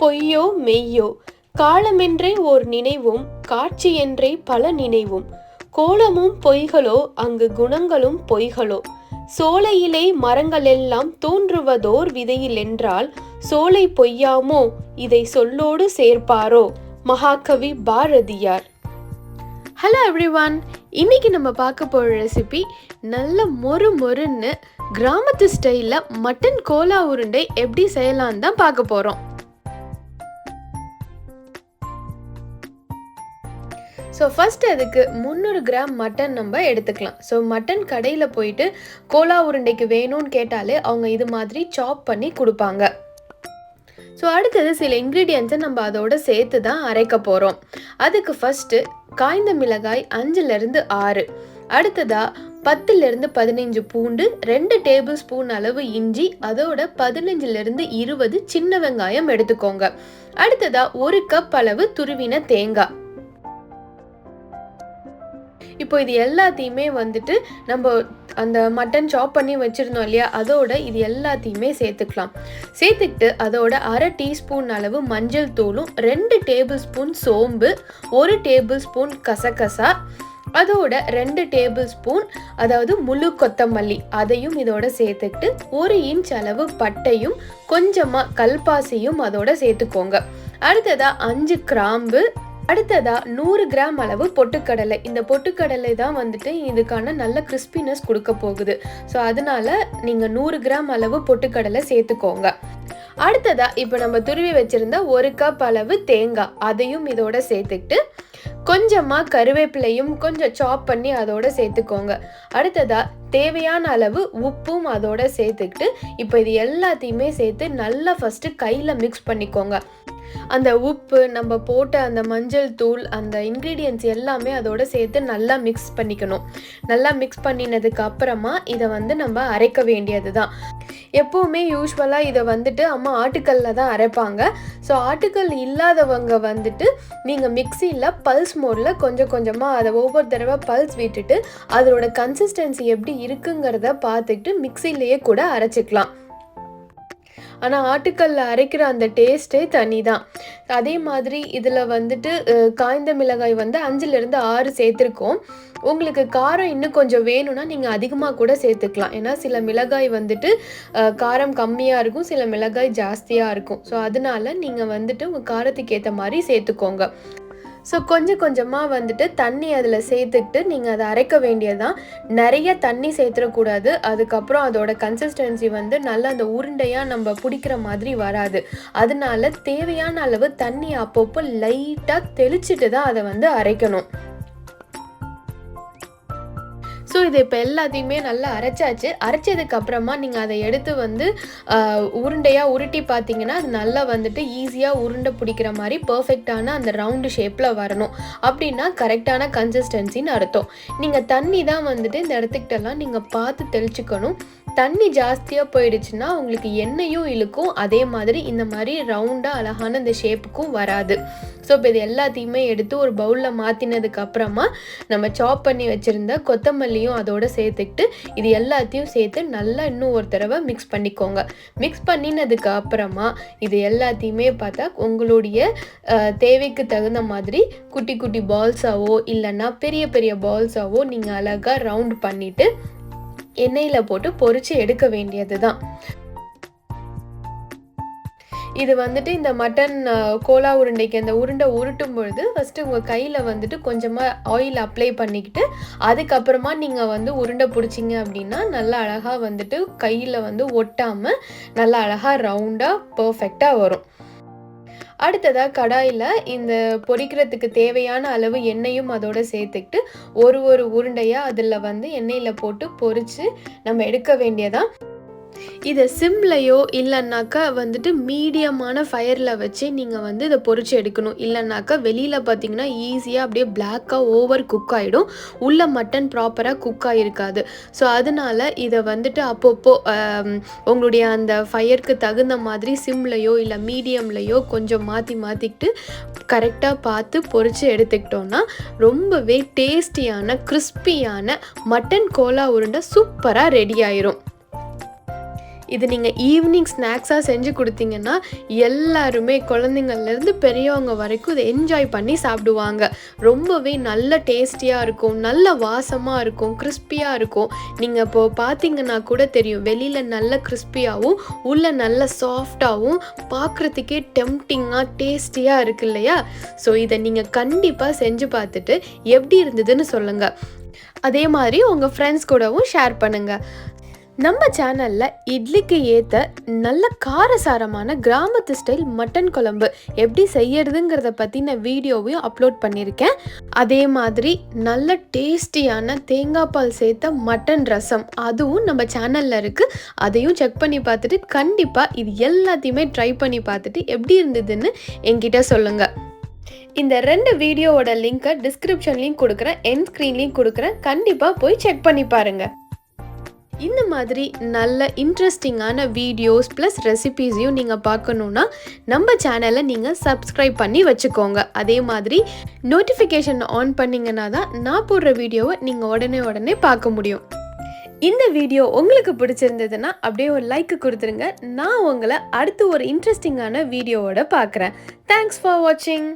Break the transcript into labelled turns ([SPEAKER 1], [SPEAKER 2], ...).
[SPEAKER 1] பொய்யோ மெய்யோ காலமென்றே ஓர் நினைவும் காட்சியென்றே பல நினைவும். கோலமும் பொய்களோ அங்கு குணங்களும் பொய்களோ. சோலையிலே மரங்களெல்லாம் தோன்றுவதோர் விதையிலென்றால் சோலை பொய்யாமோ இதை சொல்லோடு சேர்ப்பாரோ? மகாகவி பாரதியார். ஹலோ எவ்ரிவான் இன்னைக்கு நம்ம பார்க்க போகிற ரெசிபி நல்ல மொறு மொறுன்னு கிராமத்து ஸ்டைலில் மட்டன் கோலா உருண்டை எப்படி செய்யலான்னு தான் பார்க்க போகிறோம் ஸோ ஃபஸ்ட் அதுக்கு முந்நூறு கிராம் மட்டன் நம்ம எடுத்துக்கலாம். ஸோ மட்டன் கடையில் போயிட்டு கோலா உருண்டைக்கு வேணும்னு கேட்டாலே அவங்க இது மாதிரி சாப் பண்ணி கொடுப்பாங்க. ஸோ அடுத்தது சில இன்க்ரீடியன்ஸை நம்ம அதோட சேர்த்து தான் அரைக்க போகிறோம் அதுக்கு ஃபஸ்ட்டு காய்ந்த மிளகாய் அஞ்சுலேருந்து ஆறு. அடுத்ததாக பத்துலேருந்து பதினைஞ்சு பூண்டு ரெண்டு டேபிள் ஸ்பூன் அளவு இஞ்சி அதோட பதினஞ்சுலேருந்து இருபது சின்ன வெங்காயம் எடுத்துக்கோங்க. அடுத்ததாக ஒரு கப் அளவு துருவின தேங்காய். இப்போ இது எல்லாத்தையுமே வந்துட்டு நம்ம அந்த மட்டன் சாப் பண்ணி வச்சுருந்தோம் இல்லையா? அதோட இது எல்லாத்தையுமே சேர்த்துக்கலாம். சேர்த்துக்கிட்டு அதோட அரை டீஸ்பூன் அளவு மஞ்சள் தூளும் ரெண்டு டேபிள் ஸ்பூன் சோம்பு ஒரு டேபிள் ஸ்பூன் கசகசா அதோட ரெண்டு டேபிள் ஸ்பூன் அதாவது முழு கொத்தமல்லி அதையும் இதோட சேர்த்துக்கிட்டு ஒரு இன்ச் அளவு பட்டையும் கொஞ்சமாக கல்பாசியும் அதோட சேர்த்துக்கோங்க. அடுத்ததாக அஞ்சு கிராம்பு அடுத்ததா நூறு கிராம் அளவு பொட்டுக்கடலை. இந்த பொட்டுக்கடலை தான் வந்துட்டு இதுக்கான நல்ல கிறிஸ்பினஸ் கொடுக்க போகுது. ஸோ அதனால நீங்கள் நூறு கிராம் அளவு பொட்டுக்கடலை சேர்த்துக்கோங்க. அடுத்ததா இப்போ நம்ம துருவி வச்சிருந்த ஒரு கப் அளவு தேங்காய். அதையும் இதோட சேர்த்துக்கிட்டு கொஞ்சமாக கருவேப்பிலையும் கொஞ்சம் சாப் பண்ணி அதோட சேர்த்துக்கோங்க. அடுத்ததா தேவையான அளவு உப்பும் அதோட சேர்த்துக்கிட்டு இப்போ இது எல்லாத்தையுமே சேர்த்து நல்லா ஃபஸ்ட்டு கையில் மிக்ஸ் பண்ணிக்கோங்க. அந்த உப்பு நம்ம போட்ட அந்த மஞ்சள் தூள் அந்த இன்க்ரீடியன்ஸ் எல்லாமே அதோட சேர்த்து நல்லா மிக்ஸ் பண்ணிக்கணும். நல்லா மிக்ஸ் பண்ணினதுக்கு அப்புறமா இதை வந்து நம்ம அரைக்க வேண்டியது தான் எப்போவுமே யூஸ்வலாக இதை வந்துட்டு அம்மா ஆட்டுக்கல்ல தான் அரைப்பாங்க. ஸோ ஆட்டுக்கல் இல்லாதவங்க வந்துட்டு நீங்கள் மிக்சியில் பல்ஸ் மோடில் கொஞ்சம் கொஞ்சமாக அதை ஒவ்வொரு தடவை பல்ஸ் விட்டுட்டு அதோட கன்சிஸ்டன்சி எப்படி இருக்குங்கிறத பார்த்துக்கிட்டு மிக்சிலேயே கூட அரைச்சிக்கலாம். ஆனால் ஆட்டுக்கல்ல அரைக்கிற அந்த டேஸ்ட்டே தனி தான் அதே மாதிரி இதில் வந்துட்டு காய்ந்த மிளகாய் வந்து அஞ்சுலேருந்து ஆறு சேர்த்துருக்கோம். உங்களுக்கு காரம் இன்னும் கொஞ்சம் வேணும்னா நீங்கள் அதிகமாக கூட சேர்த்துக்கலாம். ஏன்னா சில மிளகாய் வந்துட்டு காரம் கம்மியாக இருக்கும் சில மிளகாய் ஜாஸ்தியாக இருக்கும். ஸோ அதனால நீங்கள் வந்துட்டு உங்கள் காரத்துக்கு ஏற்ற மாதிரி சேர்த்துக்கோங்க. ஸோ கொஞ்சம் கொஞ்சமாக வந்துட்டு தண்ணி அதில் சேர்த்துக்கிட்டு நீங்கள் அதை அரைக்க வேண்டியதான் நிறைய தண்ணி சேர்த்துடக்கூடாது. அதுக்கப்புறம் அதோட கன்சிஸ்டன்சி வந்து நல்ல அந்த உருண்டையாக நம்ம பிடிக்கிற மாதிரி வராது. அதனால தேவையான அளவு தண்ணி அப்பப்போ லைட்டாக தெளிச்சிட்டு தான் அதை வந்து அரைக்கணும். ஸோ இது இப்போ எல்லாத்தையுமே நல்லா அரைச்சாச்சு. அரைச்சதுக்கு அப்புறமா நீங்கள் அதை எடுத்து வந்து உருண்டையாக உருட்டி பார்த்தீங்கன்னா அது நல்லா வந்துட்டு ஈஸியாக உருண்டை பிடிக்கிற மாதிரி பர்ஃபெக்டான அந்த ரவுண்டு ஷேப்பில் வரணும். அப்படின்னா கரெக்டான கன்சிஸ்டன்சின்னு அர்த்தம். நீங்கள் தண்ணி தான் வந்துட்டு இந்த இடத்துக்கிட்டலாம் நீங்கள் பார்த்து தெளிச்சுக்கணும். தண்ணி ஜாஸ்தியாக போயிடுச்சுன்னா உங்களுக்கு எண்ணெயும் இழுக்கும். அதே மாதிரி இந்த மாதிரி ரவுண்டாக அழகான இந்த ஷேப்புக்கும் வராது. ஸோ இப்போ இது எல்லாத்தையுமே எடுத்து ஒரு பவுலில் மாற்றினதுக்கு அப்புறமா நம்ம சாப் பண்ணி வச்சுருந்த கொத்தமல்லியும் அதோட சேர்த்துக்கிட்டு இது எல்லாத்தையும் சேர்த்து நல்லா இன்னும் ஒரு தடவை மிக்ஸ் பண்ணிக்கோங்க. மிக்ஸ் பண்ணினதுக்கு அப்புறமா இது எல்லாத்தையுமே பார்த்தா உங்களுடைய தேவைக்கு தகுந்த மாதிரி குட்டி குட்டி பால்ஸாவோ இல்லைன்னா பெரிய பெரிய பால்ஸாவோ நீங்கள் அழகாக ரவுண்ட் பண்ணிவிட்டு எண்ணெயில் போட்டு பொறிச்சு எடுக்க வேண்டியது தான் இது வந்துட்டு இந்த மட்டன் கோலா உருண்டைக்கு அந்த உருண்டை உருட்டும் பொழுது ஃபஸ்ட்டு உங்கள் கையில் வந்துட்டு கொஞ்சமாக ஆயில் அப்ளை பண்ணிக்கிட்டு அதுக்கப்புறமா நீங்கள் வந்து உருண்டை பிடிச்சிங்க அப்படின்னா நல்லா அழகாக வந்துட்டு கையில் வந்து ஒட்டாமல் நல்லா அழகாக ரவுண்டாக பர்ஃபெக்டாக வரும். அடுத்ததாக கடாயில் இந்த பொரிக்கிறதுக்கு தேவையான அளவு எண்ணெயும் அதோடு சேர்த்துக்கிட்டு ஒரு ஒரு உருண்டையாக அதில் வந்து எண்ணெயில் போட்டு பொரித்து நம்ம எடுக்க வேண்டியதான் இதை சிம்லையோ இல்லைன்னாக்கா வந்துட்டு மீடியமான ஃபயரில் வச்சு நீங்கள் வந்து இதை பொறிச்சு எடுக்கணும். இல்லைன்னாக்கா வெளியில் பார்த்தீங்கன்னா ஈஸியாக அப்படியே பிளாக்காக ஓவர் குக் ஆகிடும் உள்ள மட்டன் ப்ராப்பராக குக் ஆகிருக்காது ஸோ அதனால் இதை வந்துட்டு அப்பப்போ உங்களுடைய அந்த ஃபயருக்கு தகுந்த மாதிரி சிம்லையோ இல்லை மீடியம்லையோ கொஞ்சம் மாற்றி மாற்றிக்கிட்டு கரெக்டாக பார்த்து பொறிச்சு எடுத்துக்கிட்டோன்னா ரொம்பவே டேஸ்டியான கிறிஸ்பியான மட்டன் கோலா உருண்டை சூப்பராக ரெடி ஆயிரும். இது நீங்கள் ஈவினிங் ஸ்நாக்ஸாக செஞ்சு கொடுத்தீங்கன்னா எல்லாருமே குழந்தைங்கள்லேருந்து பெரியவங்க வரைக்கும் இதை என்ஜாய் பண்ணி சாப்பிடுவாங்க. ரொம்பவே நல்ல டேஸ்டியாக இருக்கும் நல்ல வாசமாக இருக்கும் கிறிஸ்பியாக இருக்கும். நீங்கள் இப்போது பார்த்தீங்கன்னா கூட தெரியும் வெளியில் நல்ல கிறிஸ்பியாகவும் உள்ள நல்ல சாஃப்டாகவும் பார்க்குறதுக்கே டெம்டிங்காக டேஸ்டியாக இருக்கு இல்லையா? ஸோ இதை நீங்கள் கண்டிப்பாக செஞ்சு பார்த்துட்டு எப்படி இருந்ததுன்னு சொல்லுங்கள் அதே மாதிரி உங்கள் ஃப்ரெண்ட்ஸ் கூடவும் ஷேர் பண்ணுங்கள் நம்ம சேனலில் இட்லிக்கு ஏற்ற நல்ல காரசாரமான கிராமத்து ஸ்டைல் மட்டன் குழம்பு எப்படி செய்யறதுங்கிறத பத்தின வீடியோவையும் அப்லோட் பண்ணியிருக்கேன். அதே மாதிரி நல்ல டேஸ்டியான தேங்காய் பால் சேர்த்த மட்டன் ரசம் அதுவும் நம்ம சேனலில் இருக்குது அதையும் செக் பண்ணி பார்த்துட்டு கண்டிப்பாக இது எல்லாத்தையுமே ட்ரை பண்ணி பார்த்துட்டு எப்படி இருந்ததுன்னு என்கிட்ட சொல்லுங்கள் இந்த ரெண்டு வீடியோவோட லிங்க்கை டிஸ்கிரிப்ஷன்லேயும் கொடுக்குறேன் என் ஸ்க்ரீன்லேயும் கொடுக்குறேன். கண்டிப்பாக போய் செக் பண்ணி பாருங்கள் இந்த மாதிரி நல்ல இன்ட்ரெஸ்டிங்கான வீடியோஸ் ப்ளஸ் ரெசிபீஸையும் நீங்கள் பார்க்கணுன்னா நம்ம சேனலை நீங்கள் சப்ஸ்கிரைப் பண்ணி வச்சுக்கோங்க. அதே மாதிரி நோட்டிஃபிகேஷன் ஆன் பண்ணிங்கன்னா தான் நான் போடுற வீடியோவை நீங்கள் உடனே உடனே பார்க்க முடியும். இந்த வீடியோ உங்களுக்கு பிடிச்சிருந்ததுன்னா அப்படியே ஒரு லைக் கொடுத்துருங்க. நான் உங்களை அடுத்து ஒரு இன்ட்ரெஸ்டிங்கான வீடியோவோட பார்க்குறேன். தேங்க்ஸ் ஃபார் வாட்சிங்